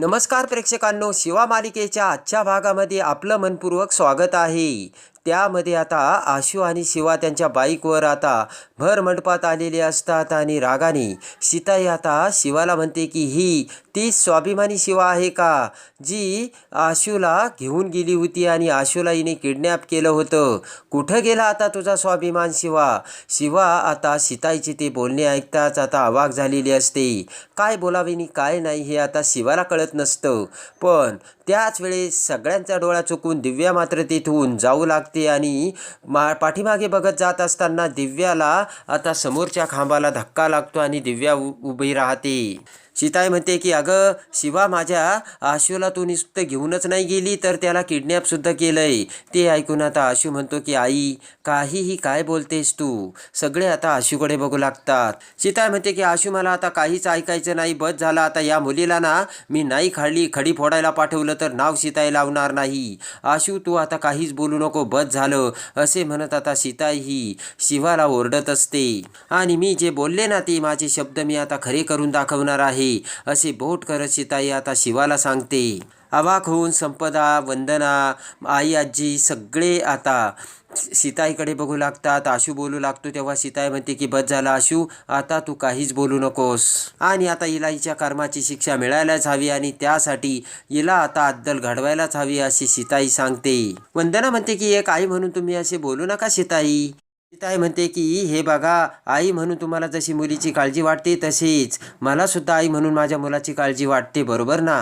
नमस्कार प्रेक्षकांनो शिवा मालिकेच्या आजच्या भागामध्ये आपलं मनपूर्वक स्वागत आहे. त्यामध्ये आता आशू आणि शिवा त्यांच्या बाईकवर आता भर मंडपात आलेले असतात आणि रागाने. सीताई आता शिवाला म्हणते की ही ती स्वाभिमानी शिवा आहे का? जी आशूला घेऊन गेली होती आणि आशूला हिने किडनॅप केलं होतं. कुठं गेला आता तुझा स्वाभिमान शिवा शिवा आता सीताईचे ते बोलणे ऐकताच आता अवाक झालेली असते. काय बोलावीनी काय नाही हे आता शिवाला कळत नसतं. पण त्याच वेळेस सगळ्यांचा डोळा चुकून दिव्या मात्र तिथून जाऊ लागते. आणि मा पाठीमागे बघत जात असताना दिव्याला आता समोरच्या खांबाला धक्का लागतो आणि दिव्या उ उभी राहते. सीताई म्हणते की अगं शिवा माझ्या आशूला तू नुसतं घेऊनच नाही गेली तर त्याला किडनॅपसुद्धा केलं आहे ते ऐकून आता आशू म्हणतो की आई काहीही काय बोलतेस तू? सगळे आता आशूकडे बघू लागतात. सीताई म्हणते की आशू मला आता काहीच ऐकायचं नाही. बस झालं आता या मुलीला ना मी नाही खाल्ली खडी फोडायला पाठवलं तर नाव सीताई लावणार नाही. आशू तू आता काहीच बोलू नको बस झालं असे म्हणत आता सीताई ही शिवाला ओरडत असते. आणि मी जे बोलले ना ते माझे शब्द मी आता खरे करून दाखवणार आहे. अशी बोट करत सीताई आता शिवाला सांगते. अवाक होऊन संपदा वंदना आई आजी सगळे आता सीताईकडे बघू लागतात. आशू बोलू लागतो तेव्हा सीताई म्हणते की बस झाला आशू आता तू काहीच बोलू नकोस. आणि आता इलाईच्या कर्माची शिक्षा मिळायलाच हवी आणि त्यासाठी हिला आता अद्दल घडवायलाच हवी अशी सीताई सांगते. वंदना म्हणते की एक आई म्हणून तुम्ही असे बोलू नका सीताई. सीताई म्हणते की हे बघा आई म्हणून तुम्हाला जशी मुलीची काळजी वाटते तशीच. मला सुद्धा आई म्हणून माझ्या मुलाची काळजी वाटते बरोबर ना?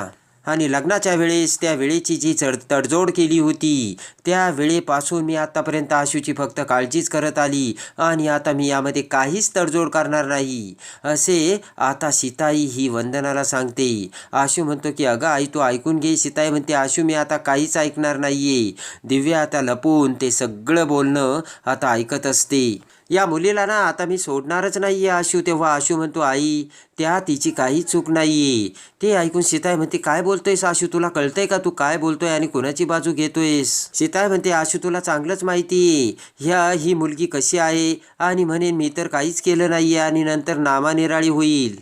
आणि लग्नाच्या वेळेस त्या वेळेची जी चढ तडजोड केली होती त्या वेळेपासून मी आत्तापर्यंत आशूची फक्त काळजीच करत आली आणि आता मी यामध्ये काहीच तडजोड करणार नाही. असे आता सीताई ही वंदनाला सांगते. आशू म्हणतो की अगं आई तू ऐकून घे. सीताई म्हणते आशू मी आता काहीच ऐकणार नाहीये. दिव्या आता लपून ते सगळं बोलणं आता ऐकत असते. या मुलीला ना आता मी सोडणारच नाही आहे आशू. तेव्हा आशू म्हणतो आई त्या तिची काही चूक नाही आहे ते ऐकून सीताय म्हणते काय बोलतोयस आशू? तुला कळतंय का तू काय बोलतोय आणि कोणाची बाजू घेतोयस? सीताय म्हणते आशू तुला चांगलंच माहिती आहे ह्या ही मुलगी कशी आहे? आणि म्हणेन मी तर काहीच केलं नाही आहे आणि नंतर नामानिराळी होईल.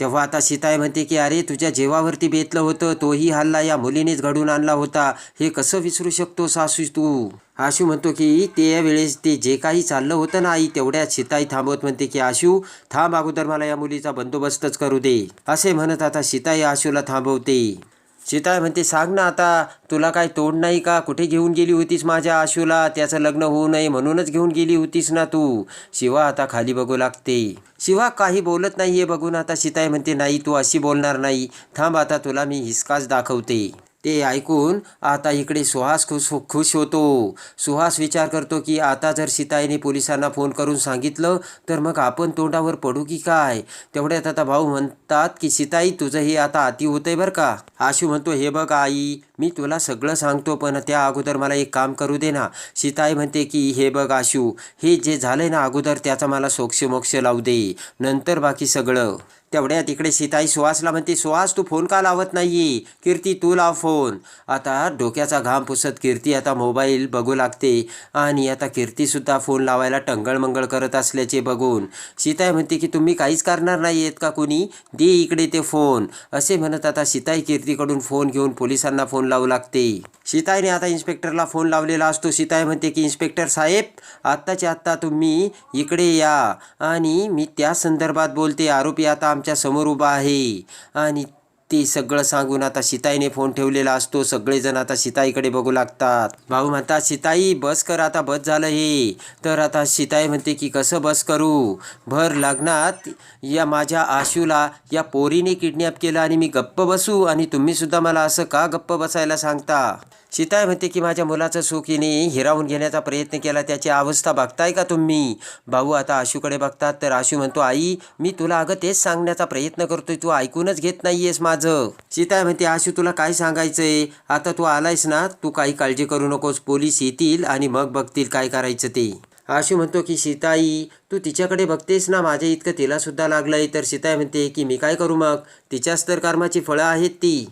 तेव्हा आता सीताय म्हणते की अरे तुझ्या जेवावरती बेतलं होतं. तोही हल्ला या मुलीनेच घडून आणला होता. हे कसं विसरू शकतो सासू तू? आशू म्हणतो की त्यावेळेस ते जे काही चाललं होतं ना आई तेवढ्यात सीताई थांबवत म्हणते की आशू थांब अगोदर मला या मुलीचा बंदोबस्तच करू दे. असे म्हणत आता सीताई आशूला थांबवते. सीताई म्हणते सांग ना आता तुला काय तोड नाही का? कुठे घेऊन गेली होतीस माझ्या आशूला? त्याचं लग्न होऊ नये म्हणूनच घेऊन गेली होतीस ना तू? शिवा आता खाली बघू लागते. शिवा काही बोलत नाही हे बघून आता सीताई म्हणते नाही तू अशी बोलणार नाही. थांब आता तुला मी हिसकाच दाखवते. ते ऐकून आता इकडे सुहास खुश हो-, खुश होतो. सुहास विचार करतो की आता जर सीताईने पोलिसांना फोन करून सांगितलं तर मग आपण तोंडावर पडू की काय? तेवढ्यात आता भाऊ म्हणतात की सीताई तुझं हे आता अति होतंय बरं का? आशू म्हणतो हे बघ आई मी तुला सगळं सांगतो पण त्या अगोदर मला एक काम करू दे ना. सीताई म्हणते की हे बघ आशू हे जे झालंय ना अगोदर त्याचा मला सोक्ष मोक्ष लावू दे नंतर बाकी सगळं. तेवढ्या तिकडे सीताई सुहासला म्हणते सुहास तू फोन का लावत नाही कीर्ती तू लाव फोन. आता डोक्याचा घाम पुसत कीर्ती आता मोबाईल बघू लागते आणि आता कीर्तीसुद्धा फोन लावायला टंगळमंगळ करत असल्याचे बघून सीताई म्हणते की तुम्ही काहीच करणार नाही आहेत का कोणी? दे इकडे ते फोन. असे म्हणत आता सीताई कीर्तीकडून फोन घेऊन पोलिसांना फोन लावू लागते. सीताईने आता इन्स्पेक्टरला फोन लावलेला असतो. सीताई म्हणते की इन्स्पेक्टर साहेब आत्ताच्या आत्ता तुम्ही इकडे या. आणि मी त्या संदर्भात बोलते आरोपी आता आमच्यासमोर उभा आहे. आणि ते सगळं सांगून आता सीताईने फोन ठेवलेला असतो. सगळेजण आता सीताईकडे बघू लागतात. भाऊ म्हणतात सीताई बस कर आता बस झालं हे. तर आता सीताई म्हणते की कसं बस करू? भर लग्नात. या माझ्या आशूला या पोरीने किडनॅप केलं आणि मी गप्प बसू आणि तुम्हीसुद्धा मला असं का गप्प बसायला सांगता? सीताई म्हणते की माझ्या मुलाचं सुखीने हिरावून घेण्याचा प्रयत्न केला. त्याची अवस्था बघताय का तुम्ही? भाऊ आता आशूकडे बघतात. तर आशू म्हणतो आई मी तुला अगं तेच सांगण्याचा प्रयत्न करतोय. तू ऐकूनच घेत नाहीयेस माझं माझं. सीता म्हणते आशू तुला काय सांगायचंय? आता तू आलायस ना? तू काही काळजी करू नकोस. पोलीस येतील आणि मग बघतील काय करायचं ते. आशू म्हणतो की सीताई तू तिच्याकडे बघतेस ना? माझ्या इतकं तिला सुद्धा लागलंय. तर सीताई म्हणते की मी काय करू मग? तिच्याच तर कर्माची फळं आहेत ती.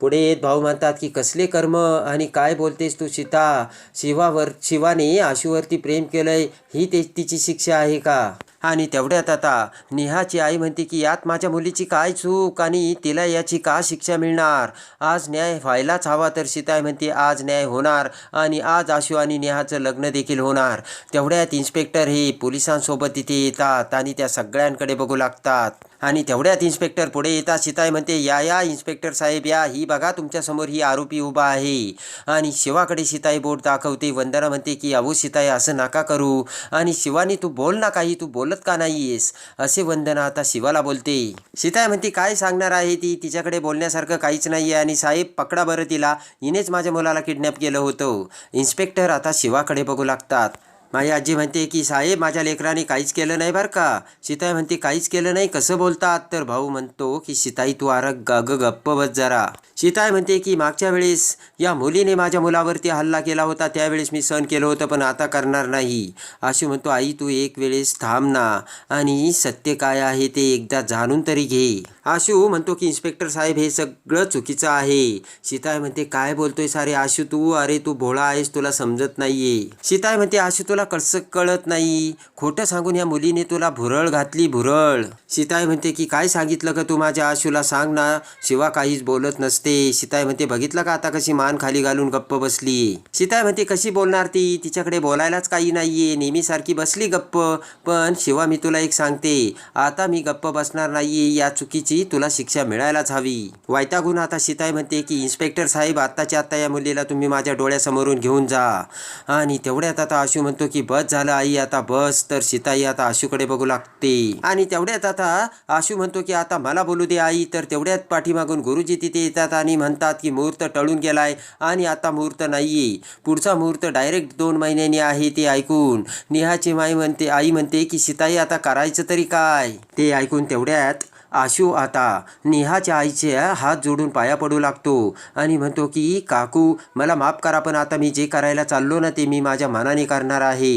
पुढे येत भाऊ म्हणतात की कसले कर्म आणि काय बोलतेस तू सीता? शिवावर शिवाने आशूवरती प्रेम केलंय. ही ते तिची शिक्षा आहे का? आणि तेवढ्यात आता नेहाची आई म्हणते की यात माझ्या मुलीची काय चूक आणि तिला याची का शिक्षा मिळणार? आज न्याय व्हायलाच हवा तर सीताई म्हणते आज न्याय होणार आणि आज आशू आणि नेहाचं लग्न देखील होणार. तेवढ्यात इन्स्पेक्टर हे पोलिसांसोबत तिथे येतात आणि त्या सगळ्यांकडे बघू लागतात. आणि तेवढ्यात इन्स्पेक्टर पुढे येतात. सीताई म्हणते या या इन्स्पेक्टर साहेब या ही बघा तुमच्यासमोर ही आरोपी उभा आहे. आणि शिवाकडे सीताई बोट दाखवते. वंदना म्हणते की अहो सीताई असं नका करू. आणि शिवानी तू बोल ना काही तू बोलत का नाहीयेस? असे वंदना आता शिवाला बोलते. सीताई म्हणते काय सांगणार आहे ती? तिच्याकडे बोलण्यासारखं काहीच नाही आहे आणि साहेब पकडा बरं तिला. हिनेच माझ्या मुलाला किडनॅप केलं होतं. इन्स्पेक्टर आता शिवाकडे बघू लागतात. माझी आजी म्हणते की साहेब माझ्या लेकराने काहीच केलं नाही बरं का. सीताई म्हणते काहीच केलं नाही? कसं बोलतात? तर भाऊ म्हणतो की सीताई तू आर ग गप्प बस जरा. सीताई म्हणते की मागच्या वेळेस या मुलीने माझ्या मुलावरती हल्ला केला होता त्यावेळेस मी सहन केलं होतं पण आता करणार नाही. अशी म्हणतो आई तू एक वेळेस थांब ना आणि सत्य काय आहे ते एकदा जाणून तरी घे. आशू म्हणतो की इन्स्पेक्टर साहेब हे सगळं चुकीचं आहे. सीताई म्हणते काय बोलतोय सारे आशू तू? अरे तू भोळा आहेस तुला समजत नाहीये. सीताई म्हणते आशू तुला कसं कळत नाही? खोटं सांगून या मुलीने तुला भुरळ घातली भुरळ. सीताई म्हणते की काय सांगितलं का तू माझ्या आशूला? सांग ना शिवा काहीच बोलत नसते. सीताई म्हणते बघितलं का आता कशी मान खाली घालून गप्प बसली? सीताई म्हणते कशी बोलणार ती? तिच्याकडे बोलायलाच काही नाहीये. नेहमीसारखी बसली गप्प. पण शिवा मी तुला एक सांगते. आता मी गप्प बसणार नाहीये. या चुकीची तुला शिक्षा मिळायलाच हवी. वायतागून आता सीताई म्हणते की इन्स्पेक्टर साहेब आत्ताच्या आत्ता या मुलीला तुम्ही माझ्या डोळ्यासमोरून घेऊन जा. आणि तेवढ्यात आता आशू म्हणतो की बस झालं आई आता बस. तर सीताई आता आशूकडे बघू लागते. आणि तेवढ्यात आता आशू म्हणतो की आता मला बोलू दे आई. तर तेवढ्यात पाठीमागून गुरुजी तिथे येतात. आणि म्हणतात की मुहूर्त टळून गेलाय आणि आता मुहूर्त नाहीये. पुढचा मुहूर्त डायरेक्ट दोन महिन्यांनी आहे ते ऐकून. नेहाची माई म्हणते आई म्हणते की सीताई आता करायचं तरी काय? ते ऐकून तेवढ्यात आशू आता नेहाच्या आईचे हात जोडून पाया पडू लागतो आणि म्हणतो की काकू मला माफ करा पण आता मी जे करायला चाललो ना ते मी माझ्या मनाने करणार आहे.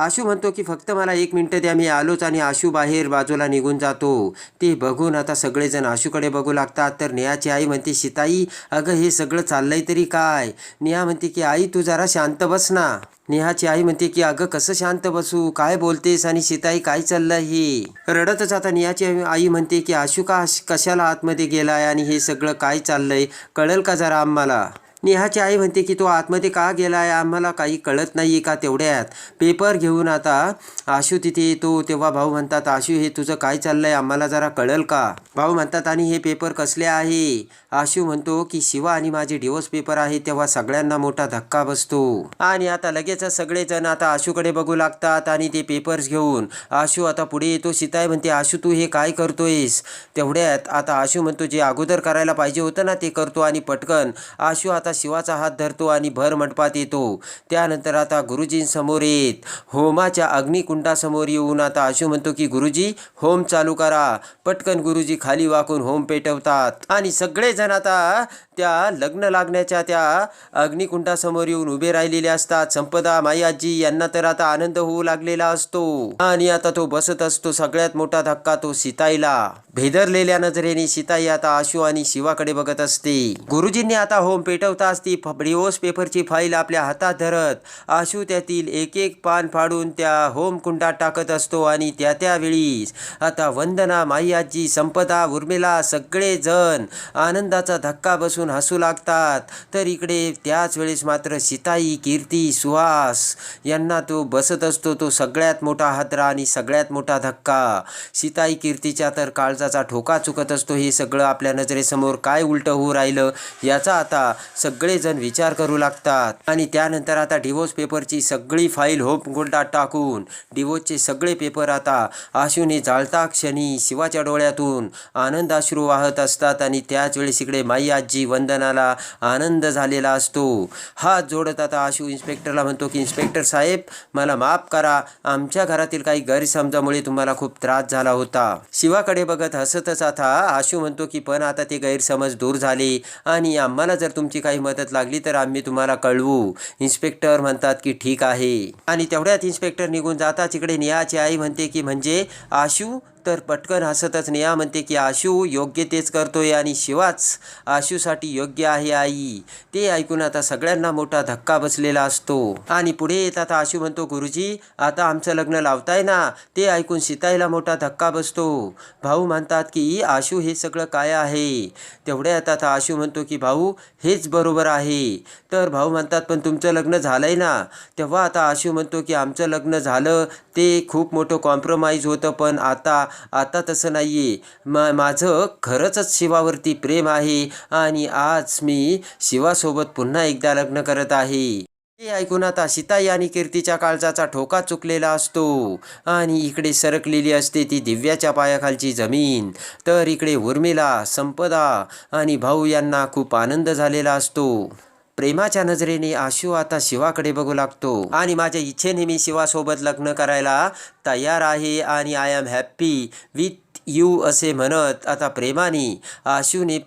आशू म्हणतो की फक्त मला एक मिनटं द्या मी आलोच आणि आशू बाहेर बाजूला निघून जातो. ते बघून आता सगळेजण आशूकडे बघू लागतात. तर नेहाची आई म्हणते सीताई अगं हे सगळं चाललंय तरी काय? नेहा म्हणते की आई तू जरा शांत बस ना. नेहाची आई म्हणते की अगं कसं शांत बसू? काय बोलतेस आणि सीताई काय चाललंय हे? रडतच आता नेहाची आई म्हणते की आशू का कशाला आतमध्ये गेलाय आणि हे सगळं काय चाललंय? कळेल का जरा आम्हाला? नेहाची आई म्हणते की तो आतमध्ये का गेला आहे आम्हाला काही कळत नाही का तेवढ्यात? पेपर घेऊन आता आशू तिथे येतो. तेव्हा भाऊ म्हणतात आशू हे तुझं काय चाललं आहे आम्हाला जरा कळेल का? भाऊ म्हणतात आणि हे पेपर कसले आहे? आशू म्हणतो की शिवा आणि माझे डिवोर्स पेपर आहे तेव्हा सगळ्यांना मोठा धक्का बसतो. आणि आता लगेच सगळेजण आता आशूकडे बघू लागतात आणि ते पेपर्स घेऊन. आशू आता पुढे येतो सीताय म्हणते आशू तू हे काय करतोयस? तेवढ्यात आता आशू म्हणतो जे अगोदर करायला पाहिजे होतं ना ते करतो आणि पटकन. आशू आता शिवाचा हात धरतो आणि भर मंडपात येतो. त्यानंतर आता गुरुजींसमोर येत. होमाच्या अग्निकुंडासमोर येऊन आता आशू म्हणतो की गुरुजी होम चालू करा. पटकन गुरुजी खाली वाकून होम पेटवतात. आणि सगळेजण आता त्या लग्न लागण्याच्या त्या अग्निकुंडासमोर येऊन उभे राहिलेले असतात. संपदा माई आजी यांना तर आता आनंद होऊ लागलेला असतो. आणि आता तो बसत असतो सगळ्यात मोठा धक्का तो सीताईला. भेदरलेल्या नजरेने सीताई आता आशू आणि शिवाकडे बघत असते. गुरुजींनी आता होम पेटवताच ती डिओस पेपरची फाईल आपल्या हातात धरत आशू त्यातील एक एक पान फाडून त्या होम कुंडात टाकत असतो आणि त्या त्यावेळी आता वंदना माई आजी संपदा उर्मिला सगळे जण आनंदाचा धक्का बसून हसू लागतात. तर इकडे त्याच वेळेस मात्र सीताई कीर्ती सुहास यांना तो बसत असतो. तो सगळ्यात मोठा हादरा आणि सगळ्यात मोठा धक्का. सीताई कीर्तीच्या तर काळजाचा ठोका चुकत असतो. हे सगळं आपल्या नजरेसमोर काय उलटं होऊ राहिलं याचा आता सगळेजण विचार करू लागतात. आणि त्यानंतर आता डिवोर्स पेपरची सगळी फाईल होप गुंडात टाकून डिवोर्सचे सगळे पेपर आता आशूने जाळता क्षणी शिवाच्या डोळ्यातून आनंद अश्रू वाहत असतात. आणि त्याच वेळेस इकडे माई आजी बंधनाला आनंद झालेला असतो. हात जोडत आता आशू इन्स्पेक्टरला म्हणतो की इन्स्पेक्टर साहेब मला माफ करा. आमच्या घरातील काही गैरसमजामुळे तुम्हाला खूप त्रास झाला होता. शिवाकडे बघत हसतच आता आशू म्हणतो की पण आता ते गैरसमज दूर झाले आणि आम्हाला जर तुमची काही मदत लागली तर आम्ही तुम्हाला कळवू. इन्स्पेक्टर म्हणतात की ठीक आहे. आणि तेवढ्यात इन्स्पेक्टर निघून जाता तिकडे नियाची आई म्हणते की म्हणजे आशू तर पटकन हसतच नेहा म्हणते की आशू योग्य तेच करतोय आणि शिवाच आशूसाठी योग्य आहे आई. ते ऐकून आता सगळ्यांना मोठा धक्का बसलेला असतो. आणि पुढे येत आता आशू म्हणतो गुरुजी आता आमचं लग्न लावताय ना? ते ऐकून सीताईला मोठा धक्का बसतो. भाऊ म्हणतात की आशू हे सगळं काय आहे? तेवढ्यात आता आशू म्हणतो की भाऊ हेच बरोबर आहे. तर भाऊ म्हणतात पण तुमचं लग्न झालंय ना? तेव्हा आता आशू म्हणतो की आमचं लग्न झालं ते खूप मोठं कॉम्प्रोमाइज होतं पण आता आता तसं नाही आहे मा माझं खरंचच शिवावरती प्रेम आहे आणि आज मी शिवासोबत पुन्हा एकदा लग्न करत आहे. हे ऐकून आता सीताई आणि कीर्तीच्या काळजाचा ठोका चुकलेला असतो. आणि इकडे सरकलेली असते ती दिव्याच्या पायाखालची जमीन. तर इकडे उर्मिला संपदा आणि भाऊ यांना खूप आनंद झालेला असतो. प्रेमाच्या नजरेने आशू आता शिवाकडे बघू लागतो. आणि माझ्या इच्छेने मी शिवासोबत लग्न करायला तयार आहे आणि I am happy with you असे म्हणत आता प्रेमाने आशूने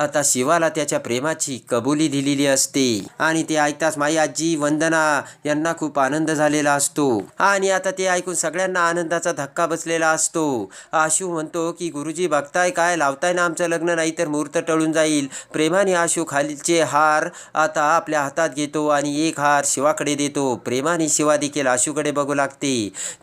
आता शिवाला त्याच्या प्रेमाची कबुली दिलेली असते. आणि ते ऐकताच माई आजी वंदना यांना खूप आनंद झालेला असतो. आणि आता ते ऐकून सगळ्यांना आनंदाचा धक्का बसलेला असतो. आशू म्हणतो की गुरुजी बघताय काय? लावताय ना आमचं लग्न नाही तर मुहूर्त टळून जाईल. प्रेमाने आशू खालीचे हार आता आपल्या हातात घेतो आणि एक हार शिवाकडे देतो. प्रेमाने शिवा देखील आशूकडे बघू लागते.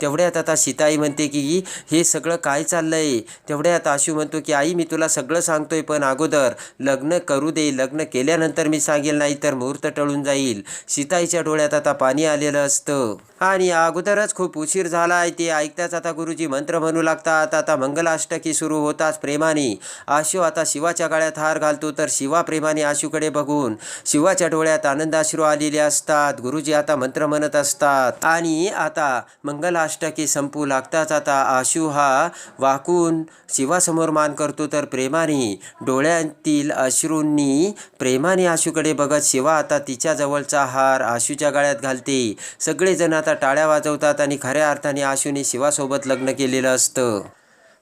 तेवढ्यात आता सीताई म्हणते की हे सगळं काय चाललंय? तेवढ्यात आशू म्हणतो की आई मी तुला सगळं सांगतोय पण अगोदर लग्न करू दे लग्न केल्यानंतर मी सांगेल नाही तर मुहूर्त टळून जाईल. सीताईच्या डोळ्यात आता पाणी आलेलं असतं. आणि अगोदरच खूप उशीर झाला आहे ते ऐकताच आता गुरुजी मंत्र म्हणू लागतात. आता मंगलाष्टकी सुरू होताच प्रेमाने. आशू आता शिवाच्या गाळ्यात हार घालतो तर शिवा प्रेमाने आशूकडे बघून. शिवाच्या डोळ्यात आनंदाश्रू आलेले असतात. गुरुजी आता मंत्र म्हणत असतात. आणि आता मंगलाष्टकी संपू लागताच आता आशू हा वाकून शिवासमोर मान करतो तर प्रेमाने डोळ्यातील अश्रूंनी प्रेमाने आशूकडे बघत शिवा आता तिच्या जवळचा हार आशूच्या गळ्यात घालते. सगळेजण आता टाळ्या वाजवतात आणि खऱ्या अर्थाने आशूने शिवासोबत लग्न केलेलं असतं.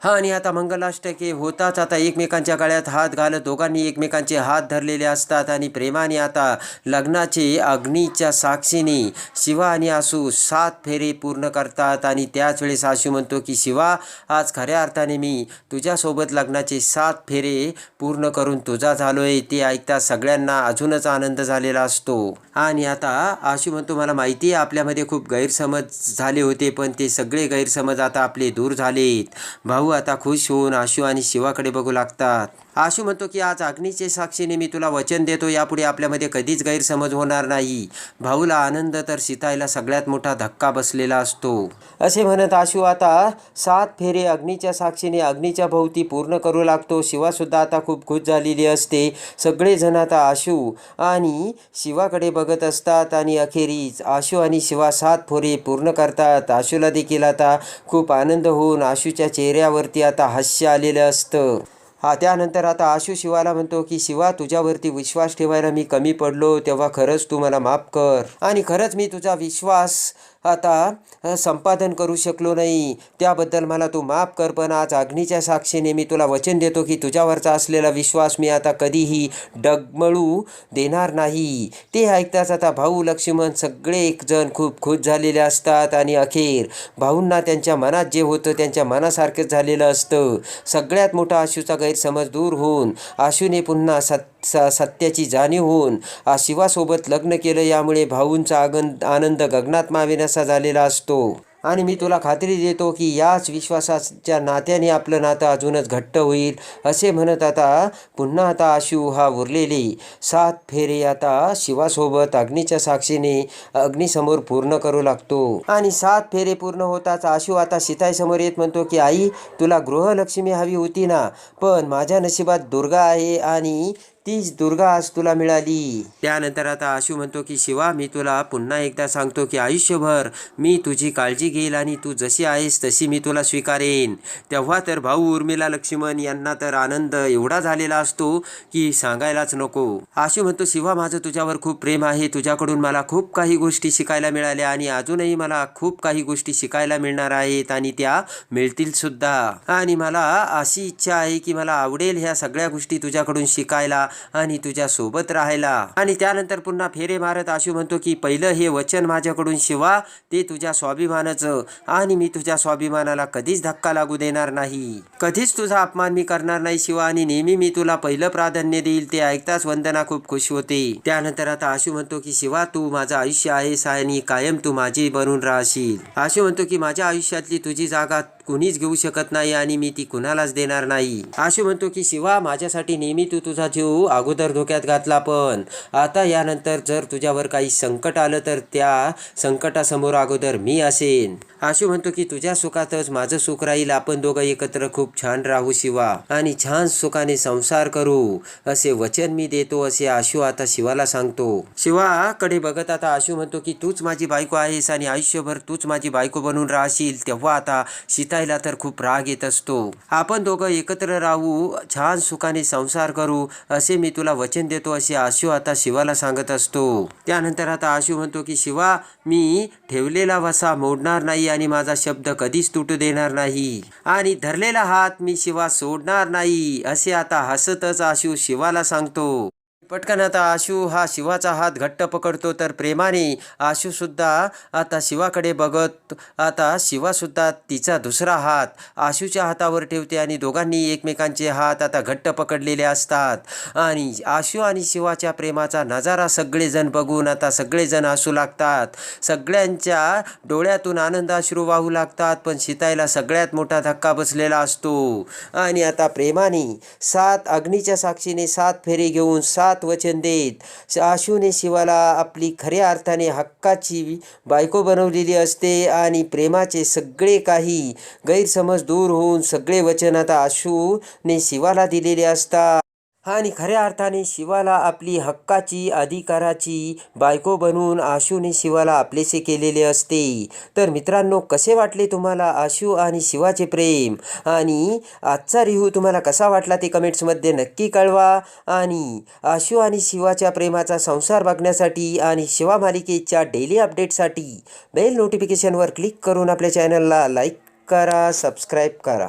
हा आणि आता मंगलाष्टके होताच. आता एकमेकांच्या गळ्यात हात घालत दोघांनी एकमेकांचे हात धरलेले असतात आणि प्रेमाने आता लग्नाचे अग्नीच्या साक्षीने शिवा आणि आसू सात फेरे पूर्ण करतात आणि त्याच वेळेस आशू म्हणतो की शिवा आज खऱ्या अर्थाने मी तुझ्यासोबत लग्नाचे सात फेरे पूर्ण करून तुझा झालो आहे ते ऐकता सगळ्यांना अजूनच आनंद झालेला असतो. आणि आता आशू म्हणतो मला माहिती आहे आपल्यामध्ये खूप गैरसमज झाले होते पण ते सगळे गैरसमज आता आपले दूर झालेत. भाऊ आता खुश होऊन आशू आणि शिवाकडे बघू लागतात. आशू म्हणतो की आज अग्नीचे साक्षीने मी तुला वचन देतो यापुढे आपल्यामध्ये कधीच गैरसमज होणार नाही. भाऊला आनंद तर सीताईला सगळ्यात मोठा धक्का बसलेला असतो. असे म्हणत आशू आता सात फेरे अग्नीच्या साक्षीने अग्नीच्या भोवती पूर्ण करू लागतो. शिवासुद्धा आता खूप खुश झालेली असते. सगळेजण आता आशू आणि शिवाकडे बघत असतात आणि अखेरीस आशू आणि शिवा सात फोरे पूर्ण करतात. आशूला देखील आता खूप आनंद होऊन आशूच्या चेहऱ्यावरती आता हास्य आलेलं असतं. हा त्यानंतर आता आशू शिवाला म्हणतो की शिवा तुझ्यावरती विश्वास ठेवायला मी कमी पडलो तेव्हा खरंच तू मला माफ कर. आणि खरंच मी तुझा विश्वास आता संपादन करू शकलो नाही. त्याबद्दल मला तू माफ कर पण आज अग्नीच्या साक्षीने मी तुला वचन देतो की तुझ्यावरचा असलेला विश्वास मी आता कधीही डगमळू देणार नाही. ते ऐकताच आता भाऊ लक्ष्मण सगळे एकजण खूप खुश झालेले असतात आणि अखेर भाऊंना त्यांच्या मनात जे होतं त्यांच्या मनासारखंच झालेलं असतं. सगळ्यात मोठा आशूचा गैरसमज दूर होऊन आशूने पुन्हा सत स सत्याची जाणीव होऊन आ शिवासोबत लग्न केलं यामुळे भाऊंचा आगन आनंद गगनात मावेनासा झालेला असतो. आणि मी तुला खात्री देतो की याच विश्वासाच्या नात्याने आपलं नातं अजूनच घट्ट होईल असे म्हणत आता पुन्हा आता आशू हा उरलेले. सात फेरे आता शिवासोबत अग्नीच्या साक्षीने अग्नीसमोर पूर्ण करू लागतो. आणि सात फेरे पूर्ण होताच आशू आता सीताईसमोर येत म्हणतो की आई तुला गृहलक्ष्मी हवी होती ना पण माझ्या नशिबात दुर्गा आहे आणि तीच दुर्गा आज तुला मिळाली. त्यानंतर आता आशू म्हणतो की शिवा मी तुला पुन्हा एकदा सांगतो की आयुष्यभर मी तुझी काळजी घेईल आणि तू जशी आहेस तशी मी तुला स्वीकारेन. तेव्हा तर भाऊ उर्मिला लक्ष्मण यांना तर आनंद एवढा झालेला असतो की सांगायलाच नको. आशू म्हणतो शिवा माझं तुझ्यावर खूप प्रेम आहे. तुझ्याकडून मला खूप काही गोष्टी शिकायला मिळाल्या आणि अजूनही मला खूप काही गोष्टी शिकायला मिळणार आहेत आणि त्या मिळतील सुद्धा. आणि मला अशी इच्छा आहे की मला आवडेल ह्या सगळ्या गोष्टी तुझ्याकडून शिकायला आणि तुझ्या सोबत राहायला. आणि त्यानंतर पुन्हा फेरे मारत आशू म्हणतो की पहिलं हे वचन माझ्याकडून शिवा ते तुझ्या स्वाभिमानाचं. आणि मी तुझ्या स्वाभिमानाला कधीच धक्का लागू देणार नाही. कधीच तुझा अपमान मी करणार नाही शिवा आणि नेहमी मी तुला पहिलं प्राधान्य देईल ते ऐकताच वंदना खूप खुश होते. त्यानंतर आता आशू म्हणतो की शिवा तू माझं आयुष्य आहेस आणि कायम तू माझी बनून राहशील. आशू म्हणतो की माझ्या आयुष्यातली तुझी जागा कुणीच घेऊ शकत नाही आणि मी ती कुणालाच देणार नाही. आशू म्हणतो की शिवा माझ्यासाठी नेहमी तू तुझा जीव अगोदर धोक्यात घातला पण आता यानंतर जर तुझ्यावर काही संकट आलं तर त्या संकटासमोर अगोदर मी असेन. आशू म्हणतो की तुझ्या सुखातच माझं सुख राहील. आपण दोघं एकत्र खूप छान राहू शिवा आणि छान सुखाने संसार करू. असे वचन मी देतो असे आशू आता शिवाला सांगतो. शिवाकडे बघत आता आशू म्हणतो की तूच माझी बायको आहेस आणि आयुष्यभर तूच माझी बायको बनून राहशील. तेव्हा आता सीताईला तर खूप राग येत असतो. आपण दोघं एकत्र राहू छान सुखाने संसार करू. असे मी तुला वचन देतो असे आशू आता शिवाला सांगत असतो. त्यानंतर आता आशू म्हणतो की शिवा मी ठेवलेला वसा मोडणार नाही आणि माझा शब्द कधीच तुटू देणार नाही. आणि धरलेला हात मी शिवा सोडणार नाही असे आता हसतच आशू शिवाला सांगतो. पटकन आता आशू हा शिवाचा हात घट्ट पकडतो तर प्रेमाने आशूसुद्धा आता शिवाकडे बघत आता शिवासुद्धा तिचा दुसरा हात आशूच्या हातावर ठेवते आणि दोघांनी एकमेकांचे हात आता घट्ट पकडलेले असतात. आणि आशू आणि शिवाच्या प्रेमाचा नजारा सगळेजण बघून आता सगळेजण हसू लागतात. सगळ्यांच्या डोळ्यातून आनंदाश्रू वाहू लागतात पण सीताईला सगळ्यात मोठा धक्का बसलेला असतो. आणि आता प्रेमाने सात अग्नीच्या साक्षीने सात फेरी घेऊन सात वचन देत. आशूने शिवाला आपली खऱ्या अर्थाने हक्काची बायको बनवलेली असते आणि प्रेमाचे सगळे काही गैरसमज दूर होऊन सगळे वचन आता आशूने शिवाला दिलेले असतात. आणि खऱ्या अर्थाने शिवाला आपली हक्काची अधिकाराची बायको बनवून आशूने शिवाला आपलेसे केलेले असते. तर मित्रांनो कसे वाटले तुम्हाला आशू आणि शिवाचे प्रेम? आणि आजचा रिव्ह्यू तुम्हाला कसा वाटला ते कमेंट्समध्ये नक्की कळवा. आणि आशू आणि शिवाच्या प्रेमाचा संसार बघण्यासाठी आणि शिवा मालिकेच्या डेली अपडेटसाठी बेल नोटिफिकेशनवर क्लिक करून आपल्या चॅनलला लाईक करा सबस्क्राईब करा.